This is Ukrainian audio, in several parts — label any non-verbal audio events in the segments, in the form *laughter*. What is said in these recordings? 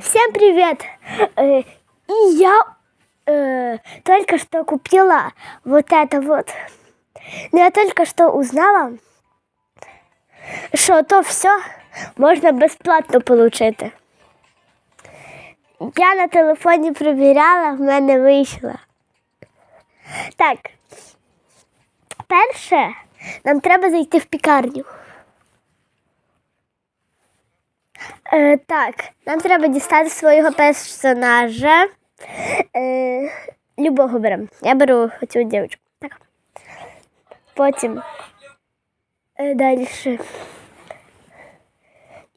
Всем привет! Э, И я э, только что купила вот это вот. Но я только что узнала, що то все можна безплатно отримати. Я на телефоні перевіряла, в мене вийшло. Так. Перше, нам треба зайти в пікарню. Е, так, нам треба дістати свого персонажа. Е, любого беремо. Я беру цю дівчинку. Так. Потім е, далі.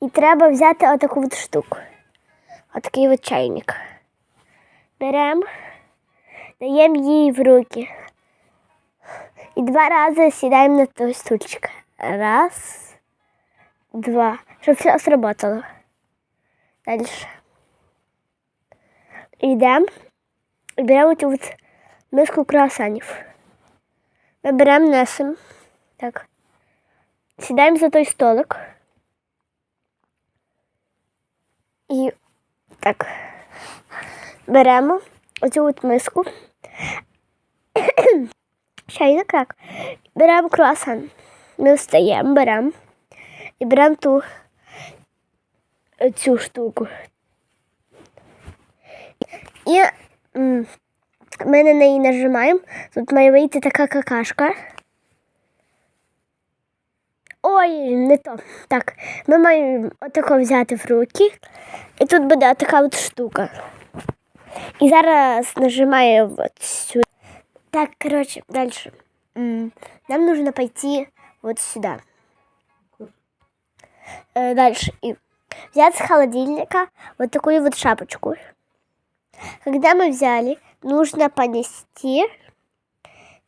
І треба взяти отаку от штуку. Отакий от чайник. Беремо, даємо їй в руки. І два рази сідаємо на той стульчик. Раз, два. Щоб все сработало. Далі. Йдемо і беремо цю от миску круасанів. Ми беремо несемо. Так. Сідаємо за той столик. І так. Беремо оцю от миску. *coughs* Чайник так. Беремо круасан. Ми встаємо, беремо. І беремо ту цю штуку. І м, ми на неї нажимаємо. Тут має вийти така какашка. Ой, не то. Так, ми маємо отако взяти в руки. І тут буде така от штука. І зараз нажимаю от сюди. Так, коротше, далі. М, Нам нужно пойти вот сюда. Э, дальше. И взять с холодильника вот такую вот шапочку. Когда мы взяли, нужно понести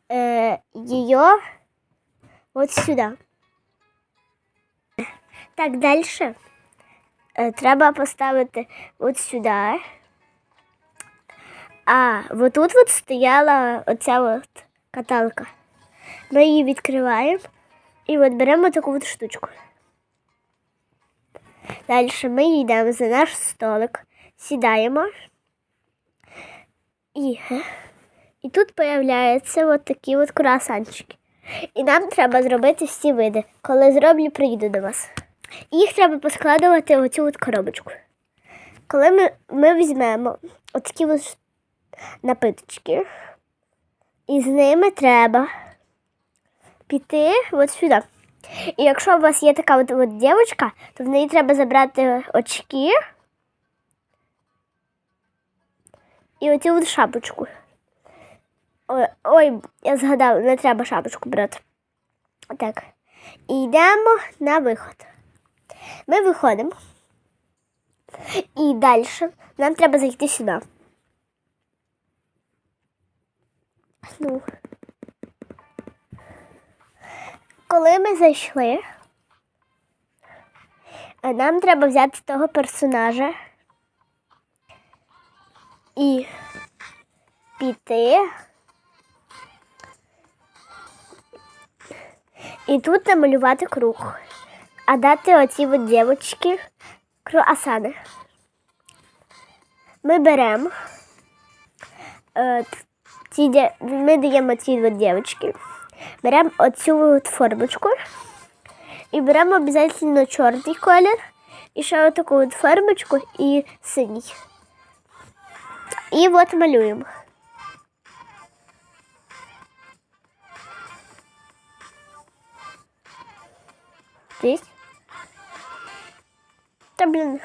э, ее вот сюда. Так, дальше э, треба поставити от сюди. А, вот тут вот стояла оця от каталка. Ми її відкриваємо і от беремо таку от штучку. Далі ми йдемо за наш столик, сідаємо. І, і тут появляються от такі от круасанчики. І нам треба зробити всі види. Коли зроблю, приїду до вас. Їх треба поскладувати в от коробочку. Коли ми, ми візьмемо отакі от напиточки, і з ними треба піти от сюди. І якщо у вас є така от, от дівчинка, то в неї треба забрати очки і оцю от шапочку. Ой, ой, я згадала, не треба шапочку брати. Так. І йдемо на виход. Ми виходимо. І далі нам треба зайти сюди. Ну. Коли ми зайшли, е, нам треба взяти того персонажа і піти. І тут намалювати круг, а дати оці от дівчатки круасани. Ми беремо, е, ми даємо ці от дівчатки. Беремо оцю от формочку і беремо обов'язково чорний колір і ще отаку от формочку і синій. І от малюємо. Здесь. Та блін.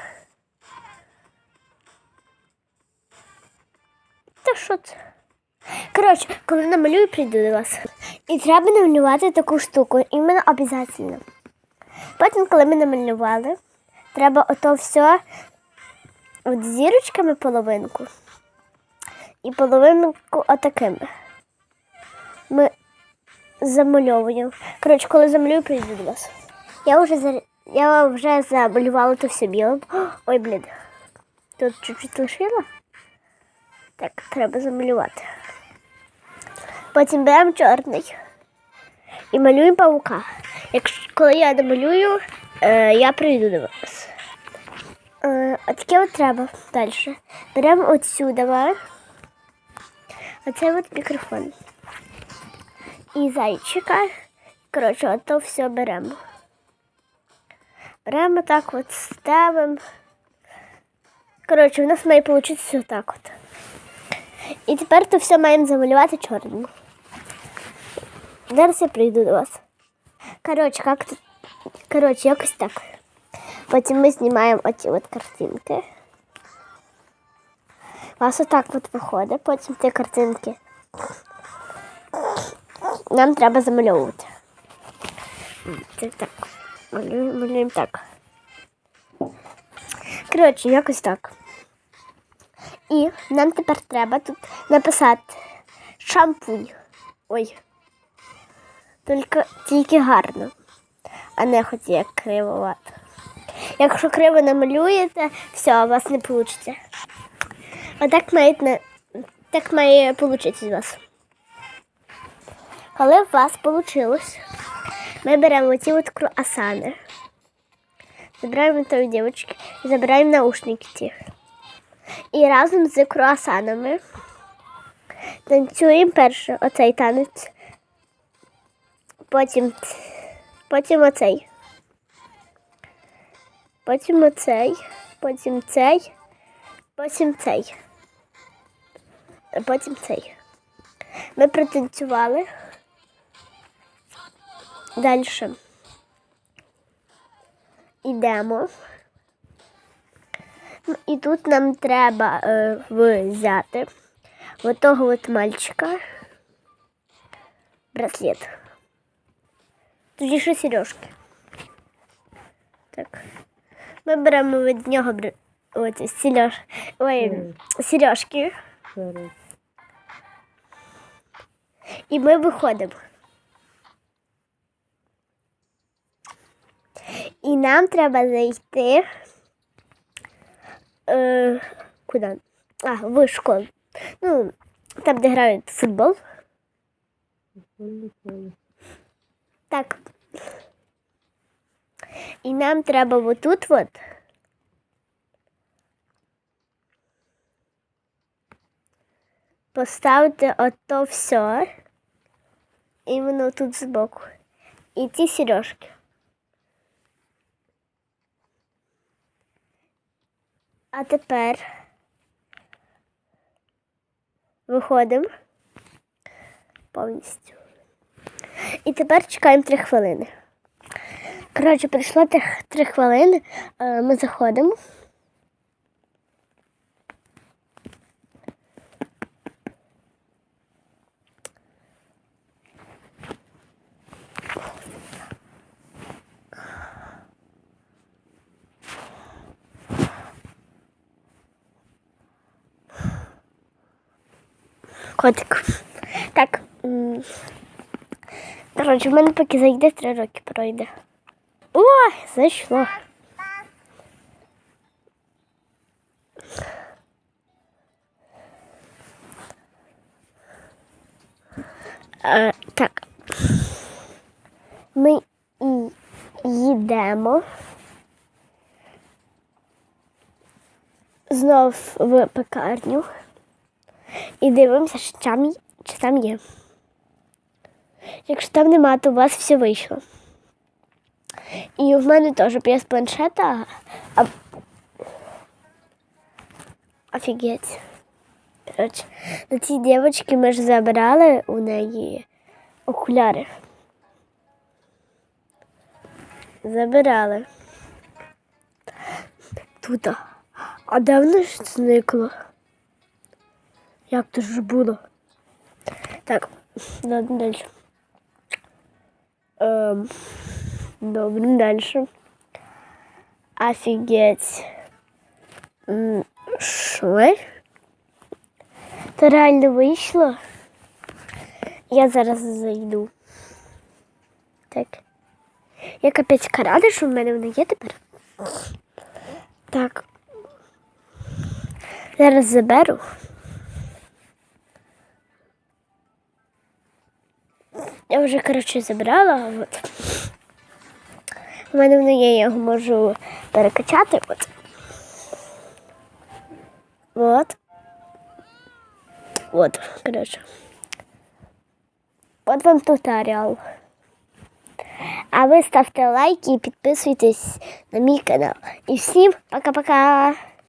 Та що це? Коротше, коли намалюю, прийду до вас. І треба намалювати таку штуку, іменно обов'язково. Потім, коли ми намалювали, треба ото все от зірочками половинку і половинку отакими. Ми замальовуємо. Коротше, коли замалюю, прийду до вас. Я вже я вже замалювала то все білим. Ой, блін. Тут чуть-чуть лишила. Так, треба замалювати. Потім беремо чорний і малюємо паука. Якщо коли я намалюю, е, я прийду до вас. Е, отаке от треба далі. Беремо отсюди. Оце от мікрофон. І зайчика. Коротше, ото все беремо. Беремо так от, ставимо. Коротше, у нас має вийти отак от. І тепер то все маємо замалювати чорним. Зараз я прийду до вас. Коротше, як тут. Коротше, якось так. Потім ми знімаємо оці от картинки. У вас отак от виходить, потім ці картинки. Нам треба замальовувати. Це так. Малюємо, малюємо так. Коротше, якось так. І нам тепер треба тут написати шампунь. Ой. Тільки, тільки гарно, а не хоч як кривовато. Якщо криво намалюєте, все, у вас не вийде. Отак має, не- так має вийти у вас. Коли у вас вийшло, ми беремо ці от круасани. Забираємо тої дівчинки і забираємо наушники ті. І разом з круасанами танцюємо перше оцей танець. Потім, потім оцей. Потім оцей, потім цей, потім цей. Потім цей. Ми протанцювали. Далі. Ідемо. Ну, І тут нам треба е, взяти от того от мальчика браслет. Тоді ще сережки. Так. Ми беремо від нього бр... оці сереж... Ой, сережки. І ми виходимо. І нам треба зайти. Е, куди? А, в школу. Ну, там, де грають футбол. Футбольне поле. Так. І нам треба отут от. Поставити ото все. І воно тут збоку. І ці сережки. А тепер виходимо повністю. І тепер чекаємо три хвилини. Коротше, пройшло тих три хвилини. е, Ми заходимо. Котик. Так. Коротше, в мене поки зайде, три роки пройде. Ой, зайшло. Е, так. Ми і їдемо. Знов в пекарню. І дивимося, що там, чи там є. Якщо там нема, то у вас все вийшло. І в мене теж без планшета. А... Офігеть. На цій дівчинці ми ж забрали у неї окуляри. Забирали. Тут. А де воно ж зникло? Як то ж було? Так, ладно, далі. Ем, добре, далі. Офігеть. М, Що? Це реально вийшло? Я зараз зайду. Так. Я капець рада, що в мене вона є тепер. Так. Зараз заберу. Я вже, коротше, забрала. От. У мене воно є, я його можу перекачати. От. Вот. Вот, короче. От вам туторіал. А ви ставте лайки і підписуйтесь на мій канал. І всім пока-пока!